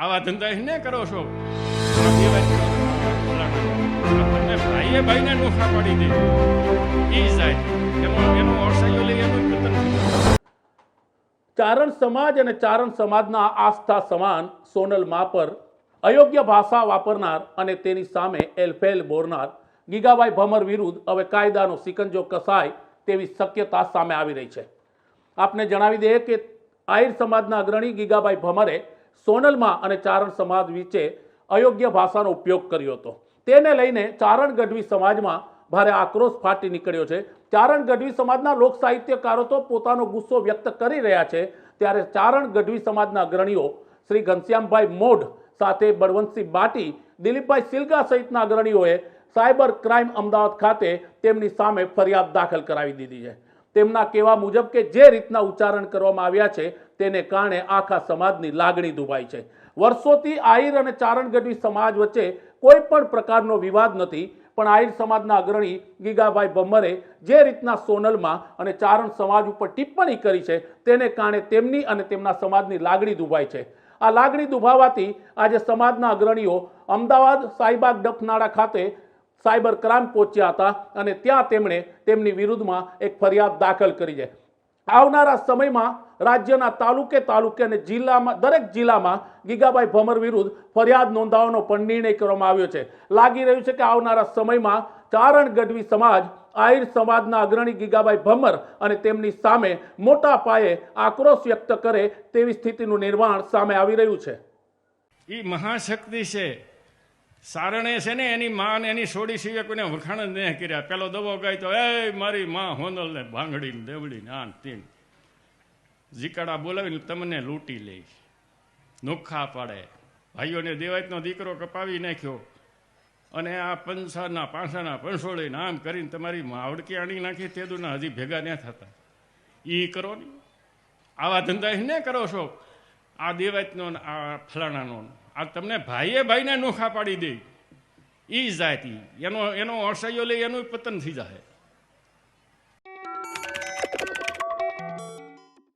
આવા ધંધા એને કરો છો? ભાઈએ ભાઈને નોખા પાડી દે. એ જાય. એમાં, એનો અળસાઈઓ લઈ એનું ચારણ સમાજ અને ચારણ સમાજના આસ્થા સમાન સોનલ માપર અયોગ્ય ભાષા વાપરનાર અને તેની સામે એલફેલ બોરનાર ગીગાબાઈ ભમર વિરુદ્ધ હવે કાયદાનો સિકંજો કસાય તેવી શક્યતા સામે આવી રહી છે. આપને જણાવી દઈએ કે આહિર સમાજના અગ્રણી ગીગાભાઈ ભમરે સોનલમાં અને ચારણ સમાજ વિશે અયોગ્ય ભાષાનો ઉપયોગ કર્યો હતો. તેને લઈને ચારણ ગઢવી સમાજમાં ભારે આક્રોશ ફાટી નીકળ્યો છે. ચારણ ગઢવી સમાજના લોક સાહિત્યકારો તો પોતાનો ગુસ્સો વ્યક્ત કરી રહ્યા છે. ત્યારે ચારણ ગઢવી સમાજના અગ્રણીઓ શ્રી ઘનશ્યામભાઈ મોઢ સાથે બળવંતસિંહ બાટી, દિલીપભાઈ સિલગા સહિતના અગ્રણીઓએ સાયબર ક્રાઇમ અમદાવાદ ખાતે તેમની સામે ફરિયાદ દાખલ કરાવી દીધી છે. તેમના કહેવા મુજબ કે જે રીતના ઉચ્ચારણ કરવામાં આવ્યા છે તેને કારણે આખા સમાજની લાગણી દુભાઈ છે. વર્ષોથી આહિર અને ચારણ ગઢવી સમાજ વચ્ચે કોઈ પણ પ્રકારનો વિવાદ નથી, પણ આહિર સમાજના અગ્રણી ગીગાભાઈ બમ્મરે જે રીતના સોનલમાં અને ચારણ સમાજ ઉપર ટિપ્પણી કરી છે તેને કારણે તેમની અને તેમના સમાજની લાગણી દુભાઈ છે. આ લાગણી દુભાવાથી આજે સમાજના અગ્રણીઓ અમદાવાદ સાઈબાગ ડફનાળા ખાતે સાયબર ક્રાઇમ પહોંચ્યા હતા અને ત્યાં તેમણે તેમની વિરુદ્ધમાં એક ફરિયાદ દાખલ કરી છે. આવનારા સમયમાં રાજ્યના તાલુકે તાલુકે અને જિલ્લામાં, દરેક જિલ્લામાં ગીગાબાઈ ભમર વિરુદ્ધ ફરિયાદ નોંધાવવાનો પણ નિર્ણય કરવામાં આવ્યો છે. લાગી રહ્યું છે કે આવનારા સમયમાં ચારણ ગઢવી સમાજ, આહિર સમાજના અગ્રણી ગીગાભાઈ ભમર અને તેમની સામે મોટા પાયે આક્રોશ વ્યક્ત કરે તેવી સ્થિતિનું નિર્માણ સામે આવી રહ્યું છે. એ મહાશક્તિ છે. સારણે છે ને, એની માં એની સોડી સિવાય કોઈને વખાણ જ નહીં કર્યા. પેલો દવો ગાય તો એ મારી માં હોનલ ને ભાંગડી ને દેવડી ને આન તીન. જીકાડા બોલાવીને તમને લૂંટી લે નોખા પાડે. ભાઈઓને દેવાયતનો દીકરો કપાવી નાખ્યો. અને આ પંસાના પાંસાના પંસોળીને આમ કરીને તમારી માવડકી આણી નાખી તે દુના હજી ભેગા ન થતા. એ કરો ને. આવા ધંધા ને કરો છો? આ દેવાયતનો આ ફલાણાનો. આ તમને ભાઈએ ભાઈને નોખા પાડી દે. એ જાતિ. એનો એનો અસહ્યો લઈ એનું પતન થઈ જાય